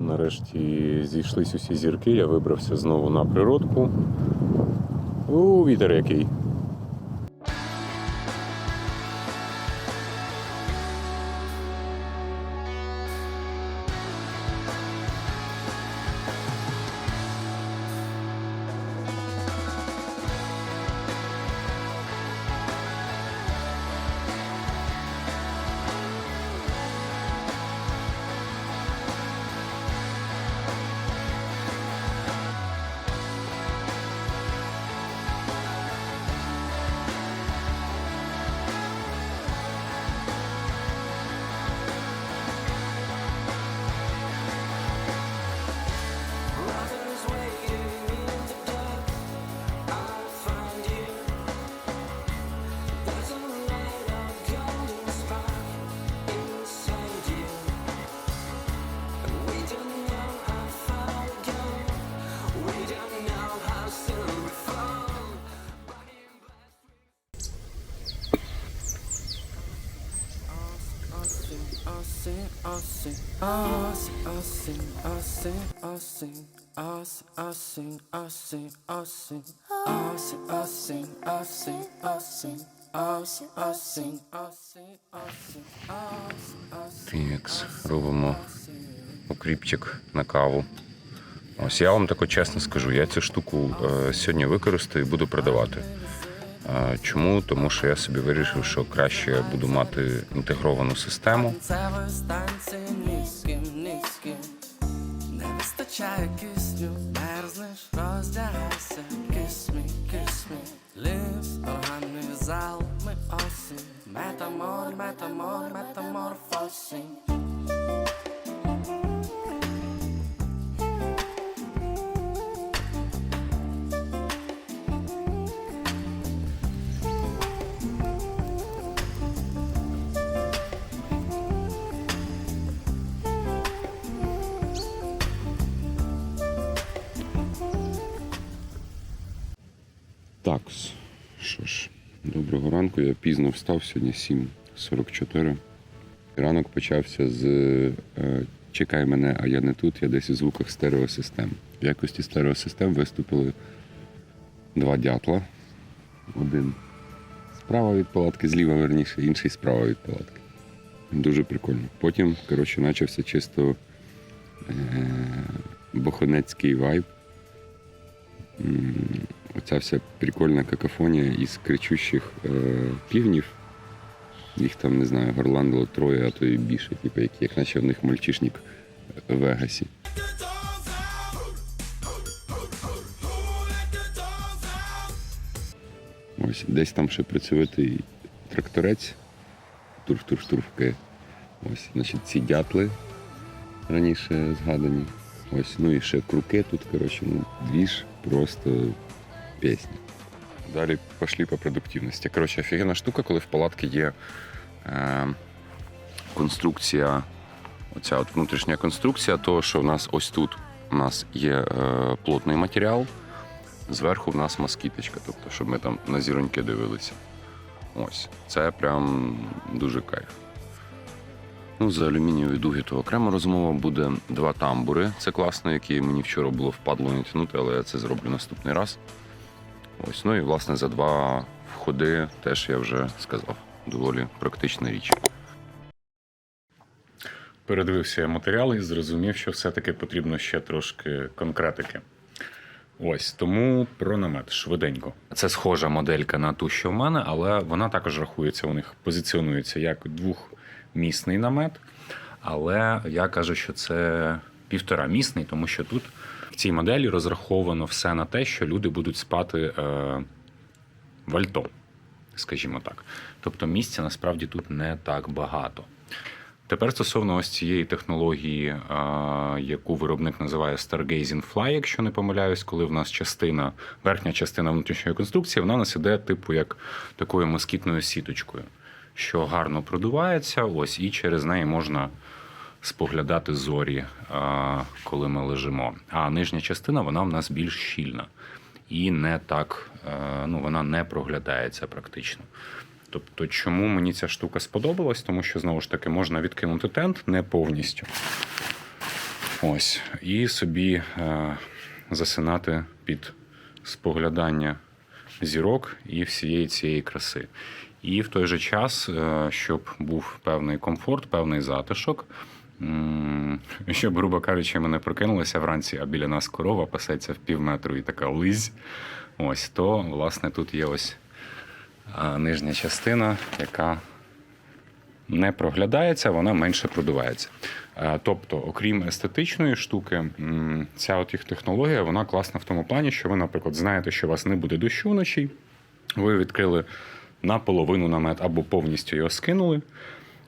Нарешті зійшлись усі зірки, я вибрався знову на природку. У вітер який. Us, us sing, us sing, us sing, us. Фінікс робимо укріпчик на каву. Ось я вам тако чесно скажу, я цю штуку е, сьогодні використаю і буду продавати. Е, чому? Тому що я собі вирішив, що краще я буду мати інтегровану систему. Вистачає кисню, мерзнеш, роздягайся. Kiss me, kiss me. Ліс, органний зал, ми осінь. Метамор, метамор, метаморфосінь ранку. Я пізно встав сьогодні 7.44. Ранок почався з е, Чекай мене, а я не тут, я десь у звуках стереосистем. В якості стереосистем виступили два дятла. Один справа від палатки, зліва верніше, інший справа від палатки. Дуже прикольно. Потім, коротше, почався чисто е- бохонецький вайб. Оця вся прикольна какофонія із кричущих е, півнів. Їх там, не знаю, горландило троє, а то і більше, типу, які, як наче в них мальчишник в Вегасі. Ось десь там ще працьовитий тракторець. Турф-турф-турфки. Ось, значить, ці дятли раніше згадані. Ось, ну і ще круки тут, коротше, ну, двіж просто пісня. Далі пішли по продуктивності. Коротше, офігенна штука, коли в палатці є е, конструкція, оця от внутрішня конструкція, того, що в нас ось тут у нас є е, плотний матеріал, зверху в нас москіточка, тобто, щоб ми там на зіроньки дивилися. Ось, це прям дуже кайф. Ну, за алюмінієві дуги то окрема розмова буде. Два тамбури. Це класно, які мені вчора було впадло натягнути, але я це зроблю наступний раз. Ось, ну і власне за два входи теж я вже сказав. Доволі практична річ. Передивився я матеріали і зрозумів, що все-таки потрібно ще трошки конкретики. Ось тому про намет швиденько. Це схожа моделька на ту, що в мене, але вона також рахується. У них позиціонується як двохмісний намет. Але я кажу, що це півторамісний, тому що тут в цій моделі розраховано все на те, що люди будуть спати е, вальтом, скажімо так. Тобто місця насправді тут не так багато. Тепер стосовно ось цієї технології, е, яку виробник називає Stargazing Fly, якщо не помиляюсь, коли в нас частина, верхня частина внутрішньої конструкції, вона нас іде типу як такою москітною сіточкою, що гарно продувається, ось і через неї можна споглядати зорі, коли ми лежимо. А нижня частина вона в нас більш щільна і не так, е, ну вона не проглядається практично. Тобто, чому мені ця штука сподобалась? Тому що знову ж таки можна відкинути тент не повністю. Ось. І собі е, засинати під споглядання зірок і всієї цієї краси. І в той же час, е, щоб був певний комфорт, певний затишок. Щоб, грубо кажучи, ми не прокинулися вранці, а біля нас корова пасеться в пів метру і така лизь. Ось то, власне, тут є ось нижня частина, яка не проглядається, вона менше продувається. Тобто, окрім естетичної штуки, ця от їх технологія вона класна в тому плані, що ви, наприклад, знаєте, що у вас не буде дощу вночі, ви відкрили наполовину намет або повністю його скинули.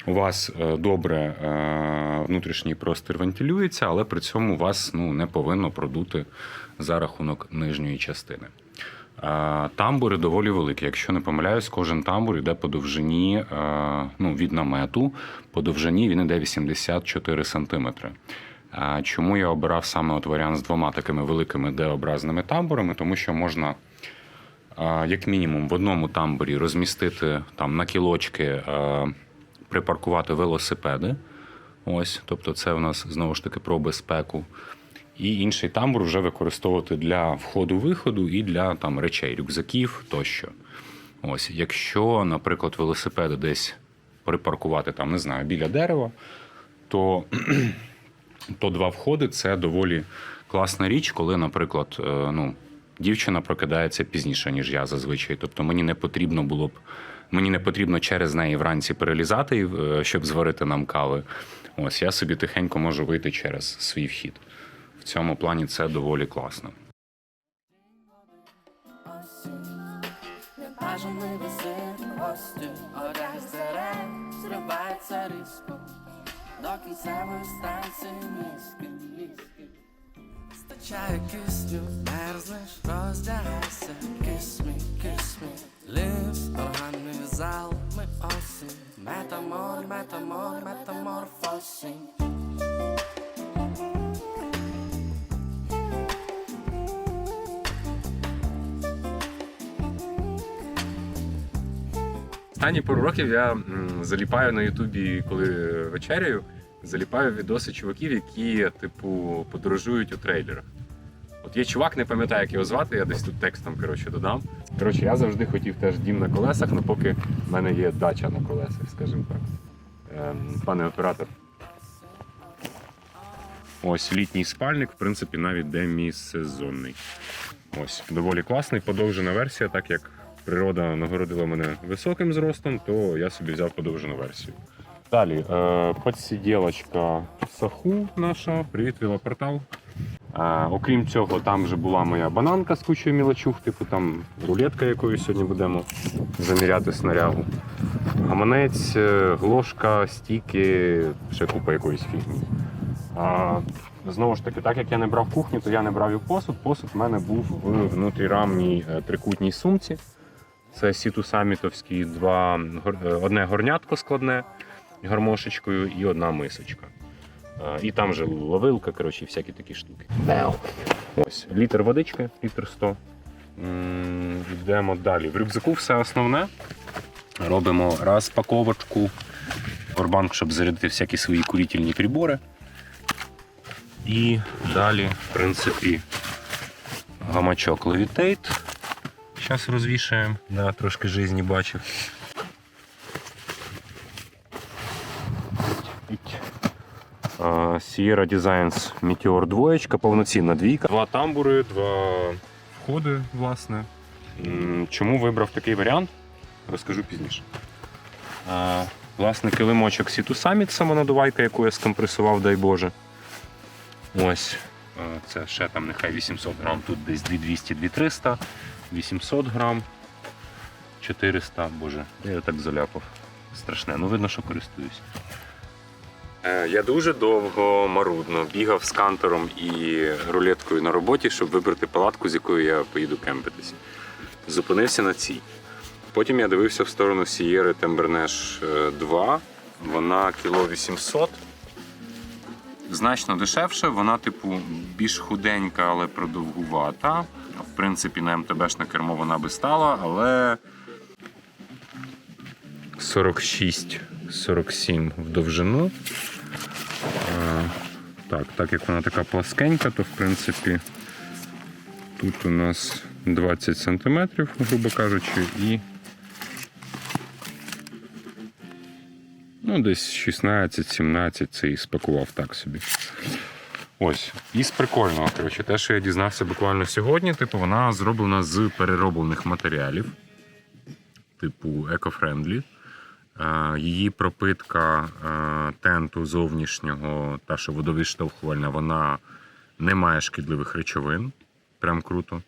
У вас е, добре е, внутрішній простір вентилюється, але при цьому вас ну, не повинно продути за рахунок нижньої частини. Е, Тамбури доволі великі. Якщо не помиляюсь, кожен тамбур йде по довжині ну, від намету. По довжині він йде 84 сантиметри. Е, Чому я обирав саме от варіант з двома такими великими Д-образними тамбурами? Тому що можна, як мінімум, в одному тамбурі розмістити там на кілочки, припаркувати велосипеди. Ось, тобто, це у нас знову ж таки про безпеку. І інший тамбур вже використовувати для входу-виходу і для там речей, рюкзаків тощо. Ось, якщо, наприклад, велосипеди десь припаркувати там, не знаю, біля дерева, то, то два входи це доволі класна річ, коли, наприклад, е, ну, дівчина прокидається пізніше, ніж я зазвичай. Тобто мені не потрібно було б. Мені не потрібно через неї вранці перелізати, е, щоб зварити нам кави. Ось я собі тихенько можу вийти через свій вхід. В цьому плані це доволі класно. Небажаний візит гостю, одяг зерен, зривається різко до кінцевої станції низьки, низьки. Стачає кисню, мерзнеш, роздягайся, kiss me, органний зал, ми осінь Метамор, метамор, метаморфосінь Останні пару років я заліпаю на Ютубі, коли вечеряю, заліпаю відоси чуваків, які, типу, подорожують у трейлерах. От є чувак, не пам'ятаю, як його звати, я десь тут текстом коротше, додам. Коротше, я завжди хотів теж дім на колесах, але поки в мене є дача на колесах, скажімо так. Ем, пане оператор. Ось літній спальник, в принципі, навіть демісезонний. Ось доволі класний, подовжена версія, так як природа нагородила мене високим зростом, то я собі взяв подовжену версію. Далі, е, підсиділочка Саху наша. Привіт, велопортал. Е, окрім цього, там вже була моя бананка з кучою мілочух, типу там рулетка, якою сьогодні будемо заміряти снарягу. Гаманець, е, глошка, стіки, ще купа якоїсь фігні. А, знову ж таки, так як я не брав кухню, то я не брав і посуд. Посуд в мене був в внутрірамній е, трикутній сумці. Це сіту самітовські два е, одне горнятко складне гармошечкою і одна мисочка. І там же ловилка, коротше, і всякі такі штуки. Ось, літр водички, літр 100. Йдемо далі. В рюкзаку все основне. Робимо розпаковочку. Орбанк, щоб зарядити всякі свої курительні прибори. І далі, в принципі, гамачок Levitate. Зараз розвішаємо, да, трошки житті бачив. А, Sierra Designs Meteor 2, повноцінна двійка. Два тамбури, два входи, власне. Чому вибрав такий варіант? Розкажу пізніше. Власне, килимочок Situ Summit, самонадувайка, яку я скомпресував, дай Боже. Ось. Це ще там нехай 800 грам, тут десь 200-2300, 800 грам, 400, боже, я так заляпав. Страшне, ну видно, що користуюсь. Е, Я дуже довго марудно бігав з кантором і рулеткою на роботі, щоб вибрати палатку, з якою я поїду кемпитись. Зупинився на цій. Потім я дивився в сторону Сієри Тембернеш 2. Вона кіло 800. Значно дешевше, вона, типу, більш худенька, але продовгувата. В принципі, на МТБшне кермо вона би стала, але 46-47 в довжину. Так, так як вона така пласкенька, то в принципі тут у нас 20 см, грубо кажучи, і ну, десь 16-17 цей спакував так собі. Ось. І з прикольного, коротше, те, що я дізнався буквально сьогодні, типу, вона зроблена з перероблених матеріалів, типу екофрендлі. Її пропитка тенту зовнішнього, та що водовідштовхувальна, вона не має шкідливих речовин. Прям круто.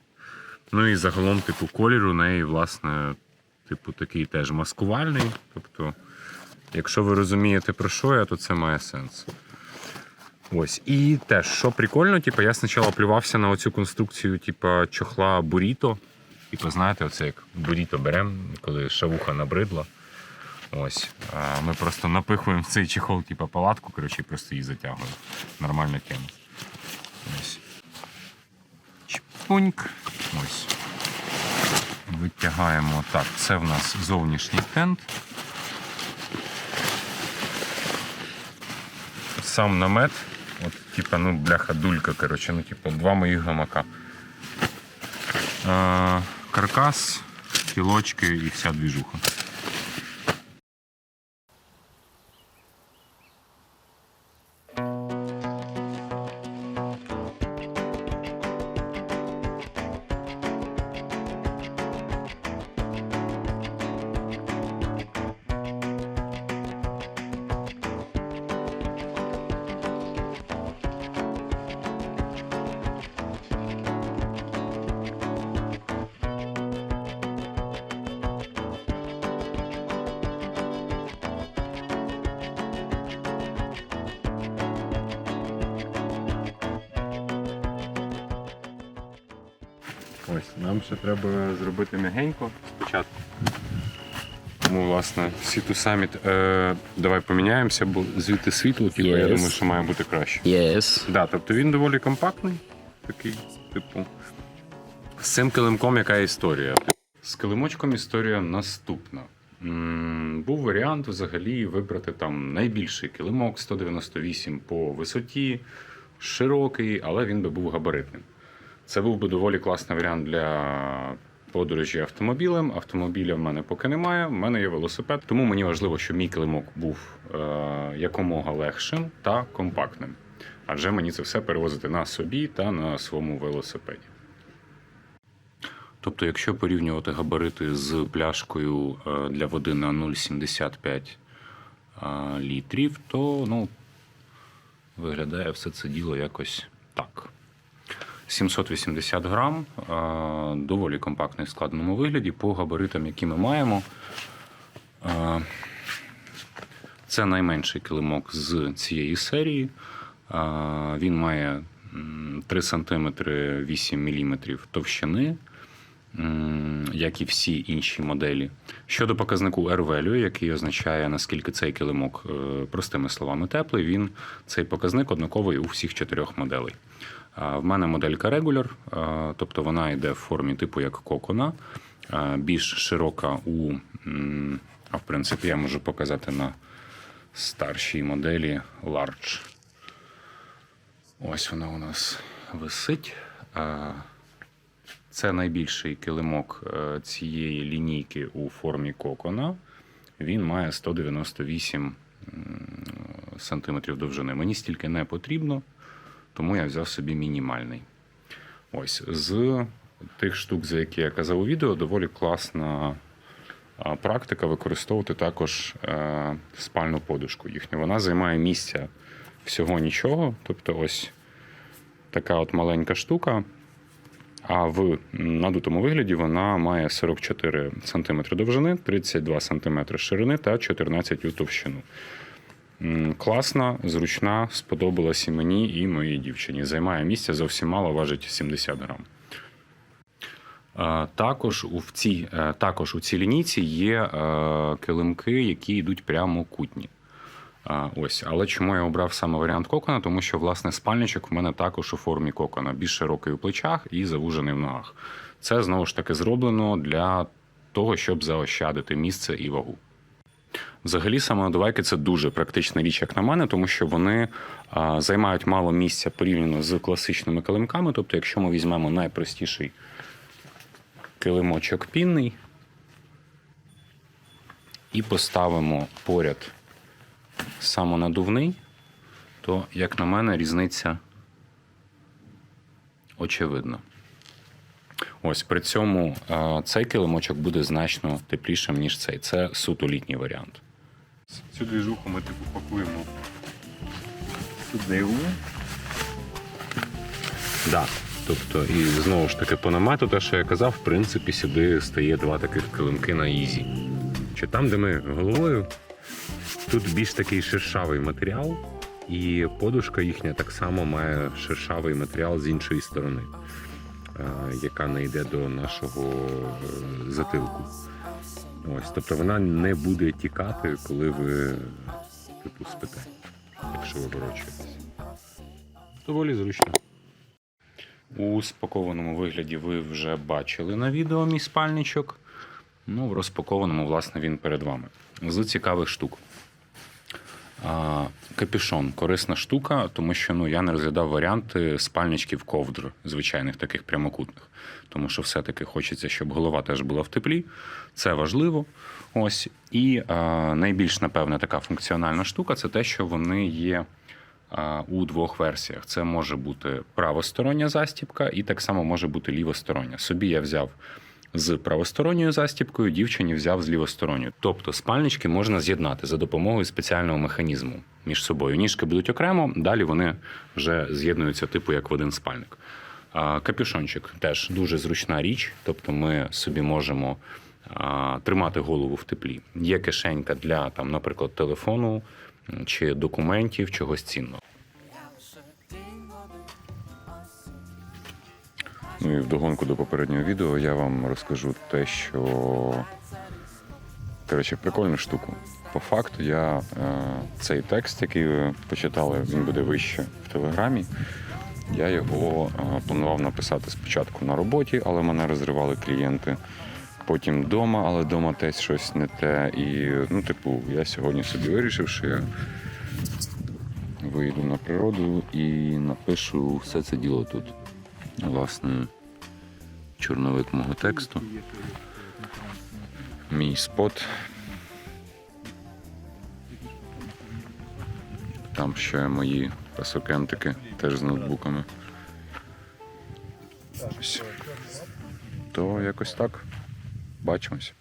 Ну і загалом, типу, колір у неї, власне, типу, такий теж маскувальний. Тобто, якщо ви розумієте, про що я, то це має сенс. Ось. І теж, що прикольно, типу, я спочатку плювався на оцю конструкцію, типу, чохла буріто. Типу, знаєте, оце як буріто беремо, коли шавуха набридла. Ось. Ми просто напихуємо в цей чехол, типу, палатку, коротше, і просто її затягуємо. Нормальна тема. Ось. Чпуньк. Ось. Витягаємо. Так, це в нас зовнішній тент. Сам намет. От, типа, ну, бляха, дулька, коротше, ну, типа, два моїх гамака. Каркас, кілочки і вся двіжуха. Ось, нам ще треба зробити м'ягенько спочатку. Тому, власне, Сіту Саміт. Е, давай поміняємося, бо звідти світло, типу, я думаю, що має бути краще. Yes. Да, тобто він доволі компактний, такий, типу. З цим килимком яка історія? З килимочком історія наступна. Був варіант взагалі вибрати там найбільший килимок 198 по висоті, широкий, але він би був габаритним. Це був би доволі класний варіант для подорожі автомобілем. Автомобіля в мене поки немає. В мене є велосипед, тому мені важливо, щоб мій килимок був е, якомога легшим та компактним. Адже мені це все перевозити на собі та на своєму велосипеді. Тобто, якщо порівнювати габарити з пляшкою е, для води на 0,75 е, літрів, то ну, виглядає все це діло якось так. 780 грам, доволі компактний в складеному вигляді. По габаритам, які ми маємо. Це найменший килимок з цієї серії. Він має 3 см 8 мм товщини, як і всі інші моделі. Щодо показнику R-value, який означає, наскільки цей килимок, е, простими словами, теплий, він цей показник однаковий у всіх чотирьох моделей. В мене моделька Regular, тобто вона йде в формі типу як кокона, більш широка у. А в принципі, я можу показати на старшій моделі Large. Ось вона у нас висить. Це найбільший килимок е, цієї лінійки у формі кокона. Він має 198 м, сантиметрів довжини. Мені стільки не потрібно, тому я взяв собі мінімальний. Ось з тих штук, за які я казав у відео, доволі класна практика використовувати також е, спальну подушку їхню. Вона займає місця всього нічого. Тобто, ось така от маленька штука. А в надутому вигляді вона має 44 см довжини, 32 см ширини та 14 у товщину. Класна, зручна, сподобалась і мені, і моїй дівчині. Займає місця зовсім мало, важить 70 грам. Е, Також у, цій, е, також у цій лінійці є е, килимки, які йдуть прямокутні. Ось, але чому я обрав саме варіант кокона? Тому що власне спальничок в мене також у формі кокона, більш широкий у плечах і завужений в ногах. Це знову ж таки зроблено для того, щоб заощадити місце і вагу. Взагалі, самонадувайки це дуже практична річ, як на мене, тому що вони а, займають мало місця порівняно з класичними килимками. Тобто, якщо ми візьмемо найпростіший килимочок пінний і поставимо поряд самонадувний, то, як на мене, різниця очевидна. Ось при цьому цей килимочок буде значно теплішим, ніж цей. Це суто літній варіант. Цю двіжуху ми типу пакуємо сюди. Да. Тобто, і знову ж таки, по намету, те, що я казав, в принципі, сюди стає два таких килимки на ізі. Чи там, де ми головою, тут більш такий шершавий матеріал, і подушка їхня так само має шершавий матеріал з іншої сторони, яка не йде до нашого е, затилку. Ось, тобто вона не буде тікати, коли ви типу спите, якщо ви ворочаєтесь. Доволі зручно. У спакованому вигляді ви вже бачили на відео мій спальничок. Ну, в розпакованому, власне, він перед вами. З цікавих штук. Капюшон корисна штука, тому що ну, я не розглядав варіанти спальничків ковдр, звичайних таких прямокутних. Тому що все-таки хочеться, щоб голова теж була в теплі. Це важливо. Ось. І а, найбільш, напевне, така функціональна штука це те, що вони є у двох версіях. Це може бути правостороння застібка, і так само може бути лівостороння. Собі я взяв з правосторонньою застібкою, дівчині взяв з лівосторонньою. Тобто спальнички можна з'єднати за допомогою спеціального механізму між собою. Ніжки будуть окремо, далі вони вже з'єднуються типу як в один спальник. Капюшончик теж дуже зручна річ, тобто ми собі можемо тримати голову в теплі. Є кишенька для, там, наприклад, телефону чи документів, чогось цінного. Ну і вдогонку до попереднього відео я вам розкажу те, що коротше, прикольну штуку. По факту, я е, цей текст, який ви почитали, він буде вище в телеграмі. Я його е, планував написати спочатку на роботі, але мене розривали клієнти. Потім вдома, але вдома теж щось не те. І, ну, типу, я сьогодні собі вирішив, що я вийду на природу і напишу все це діло тут. Власне, чорновик мого тексту. Мій спот. Там ще мої пасокентики теж з ноутбуками. Ось. То якось так. Бачимось.